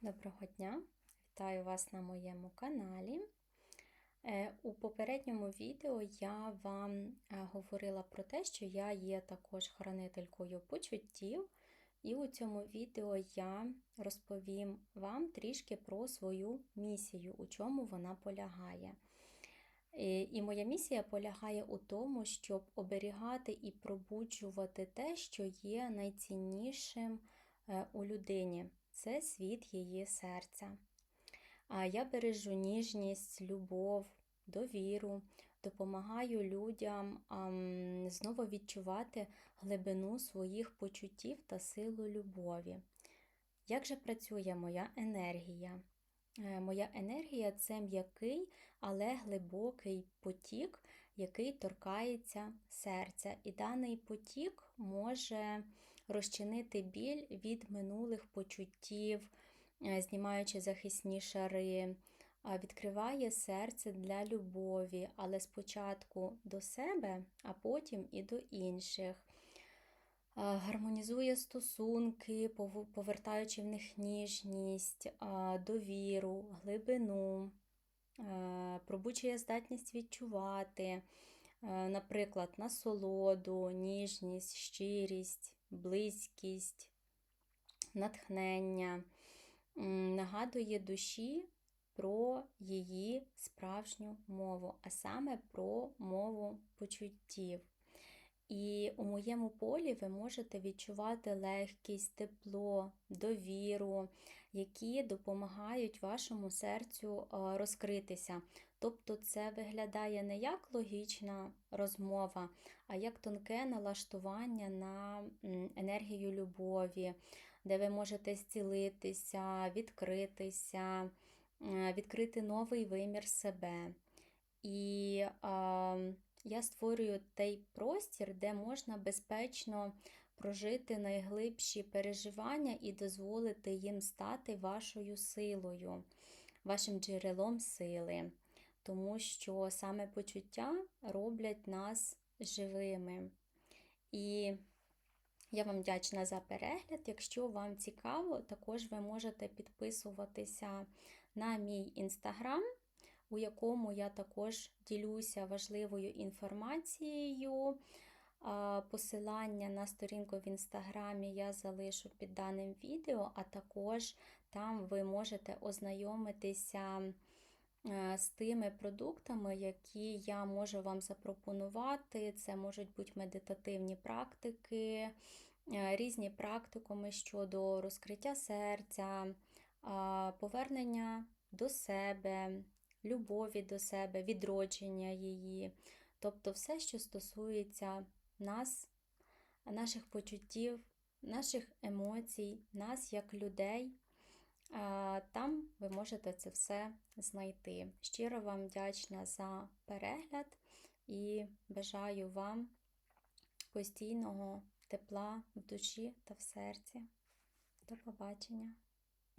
Доброго дня! Вітаю вас на моєму каналі. Е, У попередньому відео я вам е, говорила про те, що я є також хранителькою почуттів, і у цьому відео я розповім вам трішки про свою місію, у чому вона полягає. Е, І моя місія полягає у тому, щоб оберігати і пробуджувати те, що є найціннішим у людині це світ її серця. А я бережу ніжність, любов, довіру, допомагаю людям знову відчувати глибину своїх почуттів та силу любові. Як же працює моя енергія? Е, Моя енергія це м'який, але глибокий потік, який торкається серця. І даний потік може розчинити біль від минулих почуттів, е, знімаючи захисні шари, відкриває серце для любові, але спочатку до себе, а потім і до інших. Гармонізує стосунки, повертаючи в них ніжність, довіру, глибину, а, пробуджує здатність відчувати, наприклад, насолоду, ніжність, щирість, близькість, натхнення, нагадує душі про її справжню мову, а саме про мову почуттів. І у моєму полі ви можете відчувати легкість, тепло, довіру, які допомагають вашому серцю розкритися. Тобто це виглядає не як логічна розмова, а як тонке налаштування на енергію любові, де ви можете зцілитися, відкритися, відкрити новий вимір себе. І я створюю той простір, де можна безпечно прожити найглибші переживання і дозволити їм стати вашою силою, вашим джерелом сили. Тому що саме почуття роблять нас живими. І я вам вдячна за перегляд. Якщо вам цікаво, також ви можете підписуватися на мій інстаграм, у якому я також ділюся важливою інформацією. Посилання на сторінку в інстаграмі я залишу під даним відео, а також там ви можете ознайомитися е, з тими продуктами, які я можу вам запропонувати. Це можуть бути медитативні практики, е, різні практикуми щодо розкриття серця, повернення до себе, любові до себе, відродження її. Тобто все, що стосується нас, наших почуттів, наших емоцій, нас як людей. Там ви можете це все знайти. Щиро вам вдячна за перегляд і бажаю вам постійного тепла в душі та в серці. До побачення!